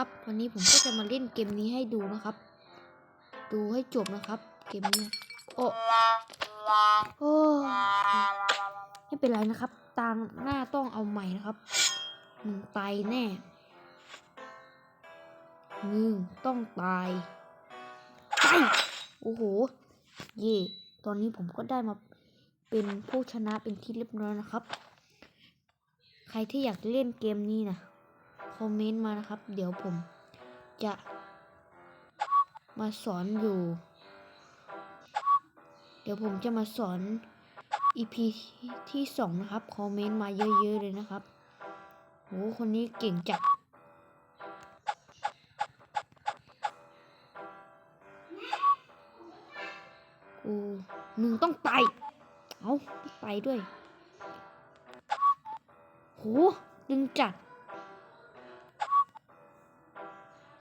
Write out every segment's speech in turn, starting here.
ครับ วันนี้ผมก็จะมาเล่นเกมนี้ให้ดูนะครับ ดูให้จบนะครับ เกมนี้ โอ้โอ้ไม่เป็นไรนะครับ ตางหน้าต้องเอาใหม่นะครับมึงตายแน่มึงต้องตายตายโอ้โห เย่ตอนนี้ผมก็ได้มาเป็นผู้ชนะเป็นที่เรียบร้อยนะครับ ใครที่อยากเล่นเกมนี้นะ คอมเมนต์มานะครับ เดี๋ยวผมจะมาสอนอยู่ เดี๋ยวผมจะมาสอน EP ที่สองนะครับ คอมเมนต์มาเยอะๆเลยนะครับโหคนนี้เก่งจัดกูมึงต้องไป เอาไปด้วยโหดึงจัด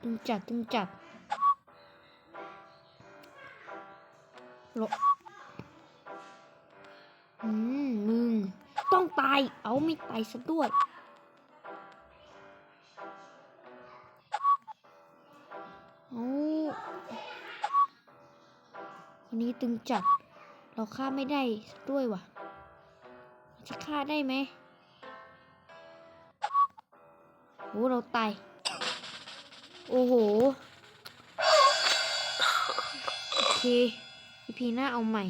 ดึงจัดดึงจัดหลบอืมมึง ต้องตาย เอาไม่ตายซะด้วยเอาคนนี้ตึงจัด เราฆ่าไม่ได้ด้วยวะจะฆ่าได้ไหมโอ้เราตาย โอ้โห โอเคอีพีหน้าเอาใหม่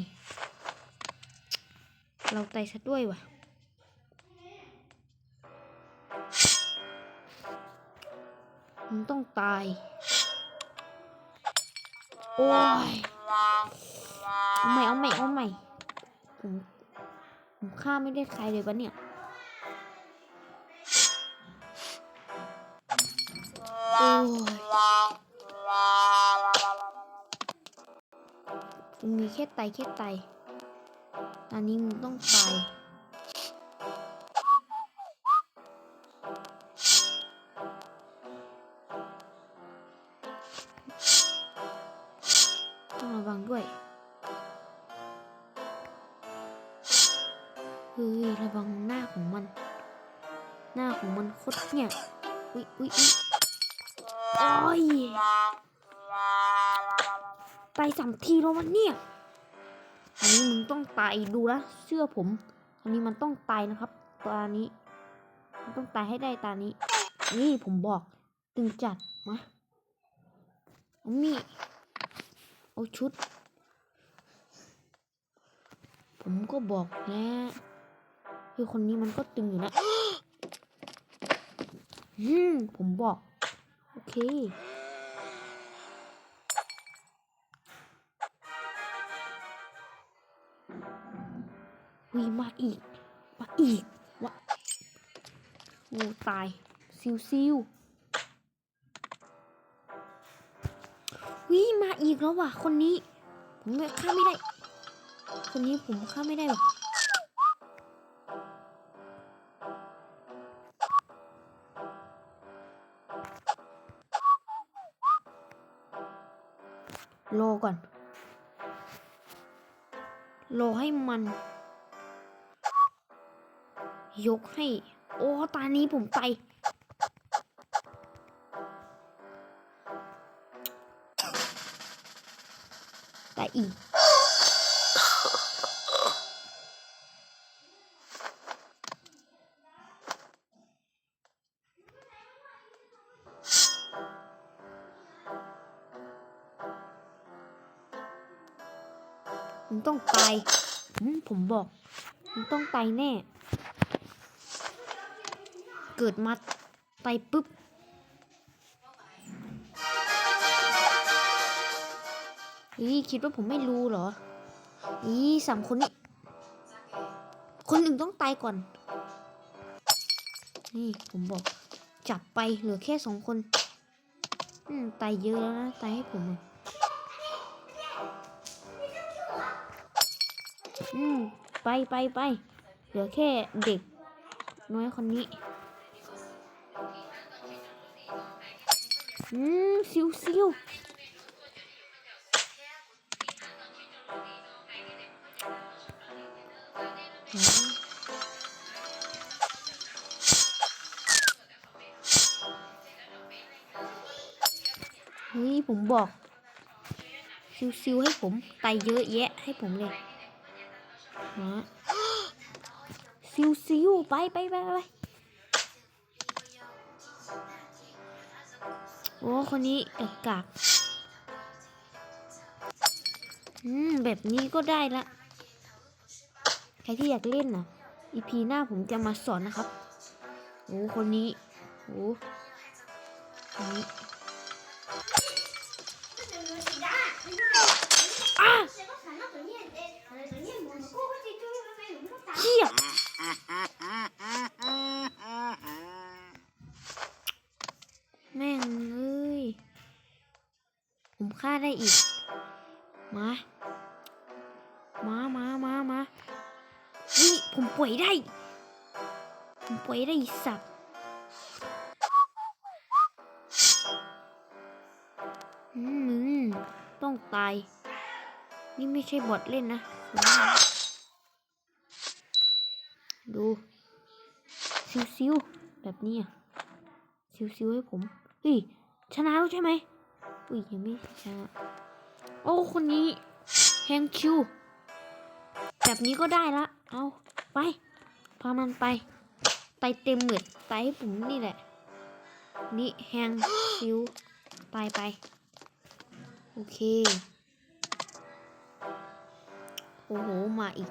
เราตซะด้วยวะมันต้องตาย โอ้ย เอาใหม่ เอาใหม่ เอาใหม่ ผมผมฆ่าไม่ได้ใครเลยปะเนี่ย มึงมีแค่ไตแค่ไต ตอนนี้มึงต้องตายต้องระวังด้วย เฮ้ย ระวังหน้าของมัน หน้าของมันโคตรเนี่ย อุ้ยอุ้ยอุ้ย โอ้ยตายสามทีแล้วมันเนี่ย อันนี้มึงต้องตายดูนะเชื่อผม อันนี้มันต้องตายนะครับตานี้ มันต้องตายให้ได้ตานี้ นี่ผมบอก ตึงจัดมาเอามีดเอาชุด ผมก็บอกแล้วคือคนนี้มันก็ตึงอยู่นะ อืม ผมบอก โอเค วีมาอีก มาอีกวะโอ้ตาย ซิวซิววิมาอีกแล้วว่ะ คนนี้ ผมฆ่าไม่ได้ คนนี้ผมฆ่าไม่ได้หรอก รอก่อนรอให้มัน ยกให้ โอ้ตานี้ผมไปแต่อีก มันต้องตายอืมผมบอก มันต้องตายแน่ เกิดมาตายปุ๊บ อีคิดว่าผมไม่รู้เหรอ อีสามคนนี้ คนหนึ่งต้องตายก่อน นี่ผมบอก จับไปเหลือแค่สองคนอืมตายเยอะแล้วนะ ตายให้ผมอะ อืมไปไปไปเหลือแค่เด็ก น้อยคนนี้ อืมซิวซิวอ๋อฮ้ยผมบอก ซิวๆให้ผมไตเยอะแยะให้ผมเลย มาซิวๆไปไปไปไปโอ้คนนี้กากกากอืม แบบนี้ก็ได้ละ ใครที่อยากเล่นน่ะอีพีหน้าผมจะมาสอนนะครับ โอ้ คนนี้ โอ้คนนี้ อีก มา มามามามานี่ผมป่วยได้ ผมป่วยได้สัตว์อืมมึงต้องตาย นี่ไม่ใช่บอทเล่นนะ ดู ซิวๆแบบนี้อะซิวๆให้ผมเฮ้ยชนะแล้วใช่ไหม อุ้ยยังไม่ชนะโอ้ คนนี้แฮงคิว แบบนี้ก็ได้ละ เอาไป พามันไป ไปเต็มเหมือดไปให้ผมนี่แหละ นี่แฮงคิว ไปไป โอเค โอ้โห มาอีก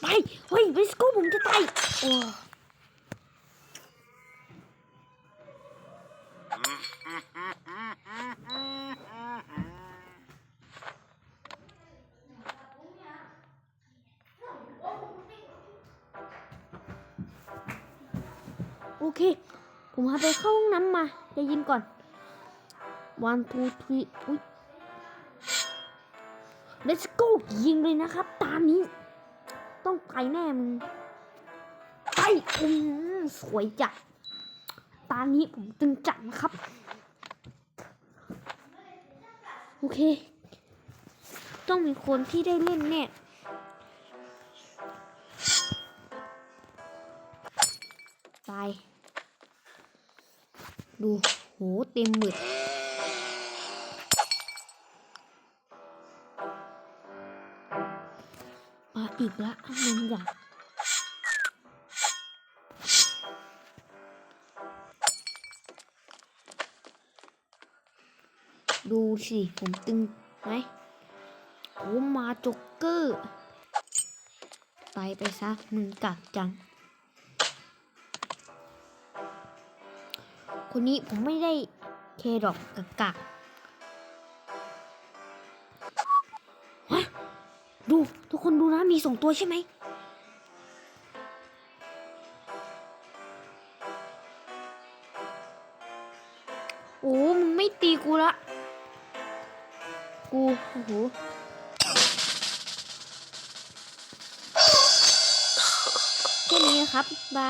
ไป เฮ้ยไปสกูผมจะตายโอ้ เค ผมพาไปเข้าห้องน้ำมาจะยินก่อน one two three อุ้ย let's go ยิงเลยนะครับ ตามนี้ ต้องไปแน่มึงไปอืมสวยจัดตานี้ผมตึงจัดนะครับ โอเค ต้องมีคนที่ได้เล่นแน่ ดูโหเต็มหมึดมาอีกละมันอยากดูสิ ผมตึงไหมผมมาจ็กเกอร์ไปไปซะ มึงกักจัง คนนี้ผมไม่ได้เคดอกกักกักฮะดูทุกคนดูนะมีสองตัวใช่ไหมโอ้มึงไม่ตีกูละกูโอ้โหแค่นี้ครับบาย